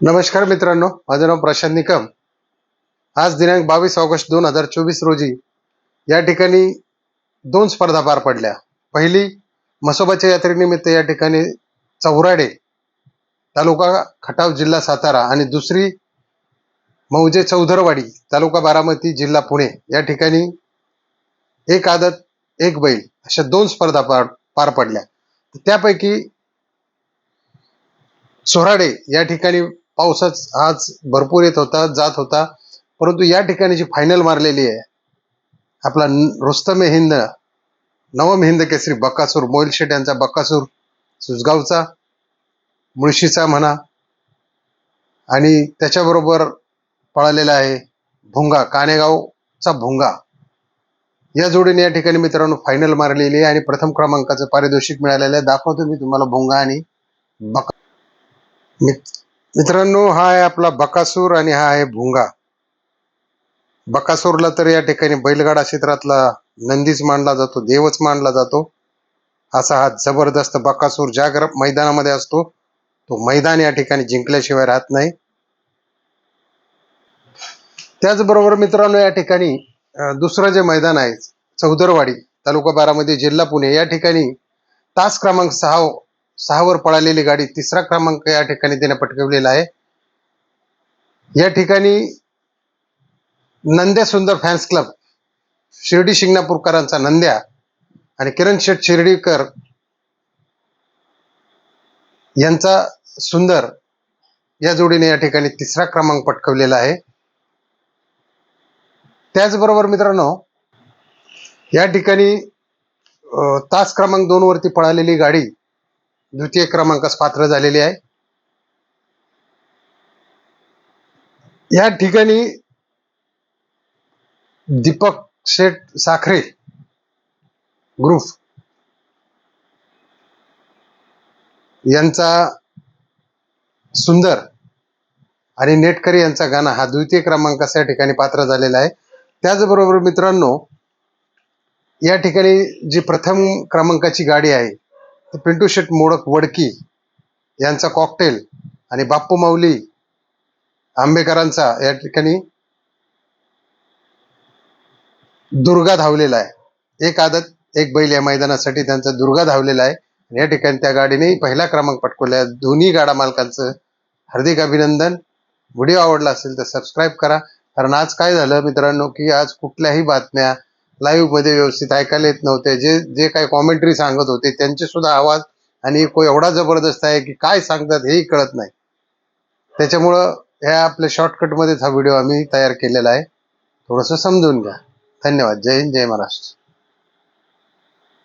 नमस्कार मित्रांनो माझं नाव प्रशांत निकम. आज दिनांक बावीस ऑगस्ट दोन हजार चोवीस रोजी या ठिकाणी दोन स्पर्धा पार पडल्या. पहिली म्हसोबाच्या यात्रेनिमित्त या ठिकाणी चौराडे तालुका खटाव जिल्हा सातारा आणि दुसरी मौजे चौधरवाडी तालुका बारामती जिल्हा पुणे या ठिकाणी एक आदत एक बैल अशा दोन स्पर्धा पार पार पडल्या. त्यापैकी सोराडे या ठिकाणी पावसाच आज भरपूर येत होता जात होता. परंतु या ठिकाणी जी फायनल मारलेली आहे आपला रुस्तम हिंद नवम हिंद केसरी बक्कासूर मोहिलशेट यांचा बक्कासूर सुजगावचा मुळशीचा म्हणा आणि त्याच्याबरोबर पळालेला आहे भुंगा कानेगावचा भुंगा. या जोडीने या ठिकाणी मित्रांनो फायनल मारलेली आहे आणि प्रथम क्रमांकाचं पारितोषिक मिळालेलं आहे. दाखवतो मी तुम्हाला भुंगा आणि बका मित्रांनो हा आहे आपला बकासूर आणि हा आहे भुंगा. बकासूरला तर या ठिकाणी बैलगाडा क्षेत्रातला नंदीच मानला जातो देवच मानला जातो. असा हा जबरदस्त बकासूर ज्या मैदानामध्ये असतो. तो मैदान या ठिकाणी जिंकल्याशिवाय राहत नाही. त्याचबरोबर मित्रांनो या ठिकाणी दुसरं जे मैदान आहे चौदरवाडी तालुका बारामध्ये जिल्हा पुणे या ठिकाणी तास क्रमांक सहा सहावर पळालेली गाडी तिसरा क्रमांक या ठिकाणी त्याने पटकवलेला आहे. या ठिकाणी नंद्या सुंदर फॅन्स क्लब शिर्डी शिंगणापूरकरांचा नंद्या आणि किरण शेठ शिर्डीकर यांचा सुंदर या जोडीने या ठिकाणी तिसरा क्रमांक पटकवलेला आहे. त्याचबरोबर मित्रांनो या ठिकाणी तास क्रमांक दोन वरती पळालेली गाडी द्वितीय क्रमांकास पात्र झालेली आहे. या ठिकाणी दीपक शेठ साखरे ग्रुप यांचा सुंदर आणि नेटकरी यांचा गाणं हा द्वितीय क्रमांकास या ठिकाणी पात्र झालेला आहे. त्याचबरोबर मित्रांनो या ठिकाणी जी प्रथम क्रमांकाची गाडी आहे पिंटू शेट मोडक वडकी यांचा कॉकटेल आणि बाप्पू माऊली आंबेकरांचा या ठिकाणी दुर्गा धावलेला आहे. एक आदत एक बैल या मैदानासाठी त्यांचा दुर्गा धावलेला आहे. आणि या ठिकाणी त्या गाडीने पहिला क्रमांक पटकवला आहे. दोन्ही गाडा मालकांचं हार्दिक अभिनंदन. व्हिडिओ आवडला असेल तर सबस्क्राईब करा. कारण आज काय झालं मित्रांनो की आज कुठल्याही बातम्या लाईव्हमध्ये व्यवस्थित ऐकायला येत नव्हते. जे जे काही कॉमेंट्री सांगत होते त्यांचे सुद्धा आवाज आणि को एवढा जबरदस्त आहे की काय सांगतात हेही कळत नाही. त्याच्यामुळं ह्या आपल्या शॉर्टकटमध्येच हा व्हिडिओ आम्ही तयार केलेला आहे. थोडंसं समजून घ्या. धन्यवाद. जय हिंद जय महाराष्ट्र.